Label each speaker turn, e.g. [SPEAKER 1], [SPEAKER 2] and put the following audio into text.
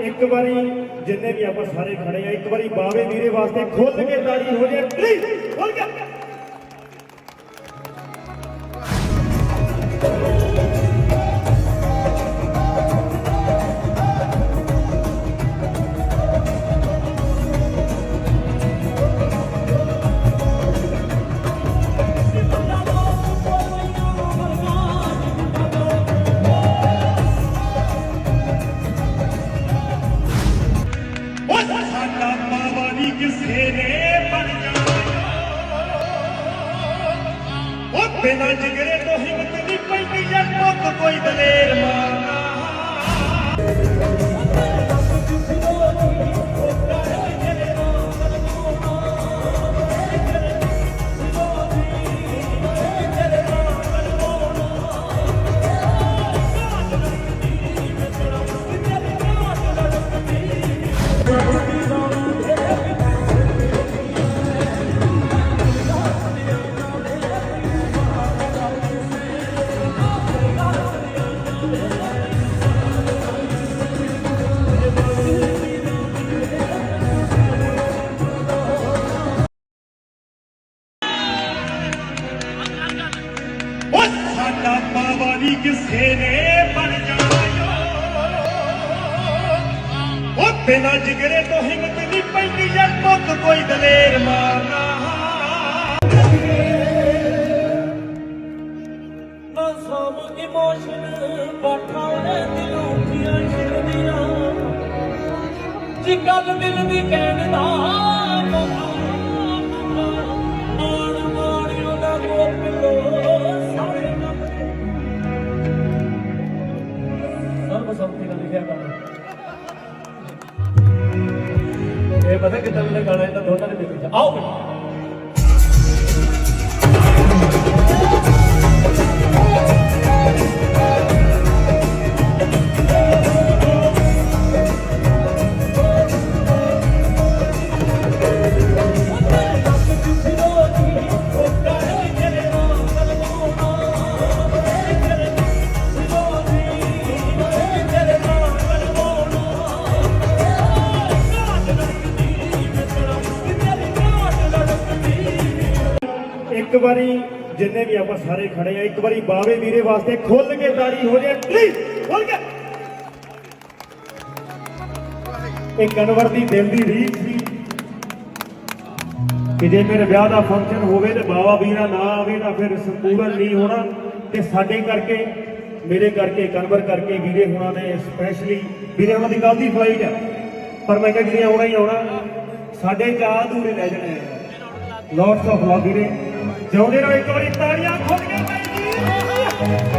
[SPEAKER 1] ਇੱਕ ਵਾਰੀ ਜਿੰਨੇ ਵੀ ਆਪਾਂ ਸਾਰੇ ਖੜੇ ਆ, ਇੱਕ ਵਾਰੀ ਬਾਵੇ ਵੀਰੇ ਵਾਸਤੇ ਖੁੱਲ ਕੇ ਤਾੜੀ ਹੋ ਜਾਏ ਪਲੀਜ਼ ਖੁੱਲ ਕੇ।
[SPEAKER 2] ਕਿਸੇ ਨੇ ਬਣ ਜਾਣਾ ਉਹ ਬਿਨਾਂ ਜਿਗਰੇ ਤੋਂ ਹਿੰਮਤ ਨਹੀਂ ਪੈਂਦੀ ਜਦ ਪੁੱਤ ਕੋਈ ਦਲੇਰ ਮਾਂ ਬਿਨਾਂ ਜਿਗਰੇ ਤੋਂ ਹਿੰਮਤ ਨਹੀਂ ਪੈਂਦੀ ਜਦ ਪੁੱਤ ਕੋਈ ਦਲੇਰ ਮਾਰਨਾ।
[SPEAKER 3] ਨਾ ਸਮ ਇਮੋਸ਼ਨ ਬਾਠਾ ਦਿਲੋਂ ਦੀਆਂ ਛਿੜਦੀਆਂ। ਜੀ ਗੱਲ ਦਿਲ ਦੀ ਕਹਿਣ ਦਾ ਮਾਣ ਇਹ ਪਤਾ ਕਿੱਦਾਂ ਦਾ ਗਾਣਾ ਇਹ ਤਾਂ ਦੋਨਾਂ ਦੇ ਵਿੱਚ ਆਓ।
[SPEAKER 1] ਇੱਕ ਵਾਰੀ ਜਿੰਨੇ ਵੀ ਆਪਾਂ ਸਾਰੇ ਖੜੇ ਆ, ਇੱਕ ਵਾਰੀ ਬਾਵੇ ਵੀਰੇ ਵਾਸਤੇ ਖੁੱਲ ਕੇ ਤਾੜੀ ਹੋ ਜੇ ਪਲੀਜ਼ ਖੁੱਲ ਕੇ। ਇਹ ਕਨਵਰ ਦੀ ਦਿਲ ਦੀ ਰੀਤ ਸੀ ਕਿ ਜੇ ਮੇਰੇ ਵਿਆਹ ਦਾ ਫੰਕਸ਼ਨ ਹੋਵੇ ਤੇ ਬਾਵਾ ਵੀਰਾ ਨਾ ਆਵੇ ਤਾਂ ਫਿਰ ਸੰਪੂਰਨ ਨਹੀਂ ਹੋਣਾ। ਤੇ ਸਾਡੇ ਕਰਕੇ, ਮੇਰੇ ਕਰਕੇ, ਕਨਵਰ ਕਰਕੇ ਵੀਰੇ ਹੁਣਾਂ ਨੇ ਸਪੈਸ਼ਲੀ ਵੀਰੇ ਹੁਣਾਂ ਦੀ ਕੱਲ ਦੀ ਫਲਾਈਟ ਹੈ ਪਰ ਮੈਂ ਕਿਹਾ ਵੀਰੇ ਆਉਣਾ ਹੀ ਆਉਣਾ, ਸਾਡੇ ਚਾਹ ਅਧੂਰੇ ਰਹਿ ਜਾਣੇ ਆ। ਲੋਟਸ ਆਫ ਲਵ ਵੀਰੇ। ਜਿਉਂਦੇ ਰਹੋ ਇੱਕ ਵਾਰੀ ਤਾੜੀਆਂ ਖੋਲ ਕੇ ਭਾਈ ਜੀ।